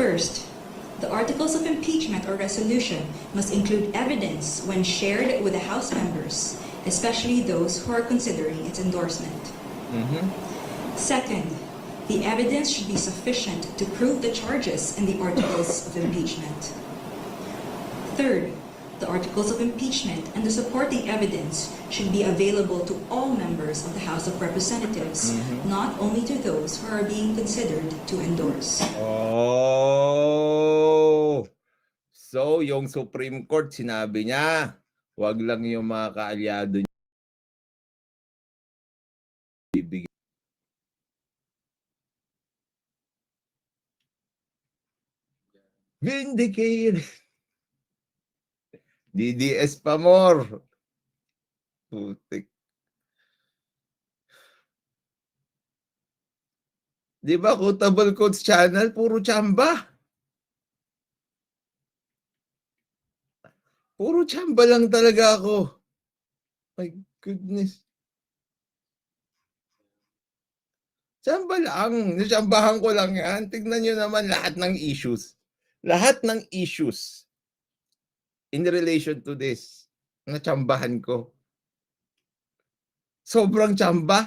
First, the articles of impeachment or resolution must include evidence when shared with the House members, especially those who are considering its endorsement. Mm-hmm. Second, the evidence should be sufficient to prove the charges in the articles of impeachment. Third, the articles of impeachment and the supporting evidence should be available to all members of the House of Representatives, mm-hmm. not only to those who are being considered to endorse. Oh! So, yung Supreme Court, sinabi niya, wag lang yung mga kaalyado niya. Vindicated. DDS pa more. Putik. Di ba, Quotable Codes Channel, puro tsamba. Puro tsamba lang talaga ako. My goodness. Tsamba lang. Natsambahan ko lang yan. Tignan nyo naman lahat ng issues. Lahat ng issues in relation to this. Natsambahan ko. Sobrang tsamba.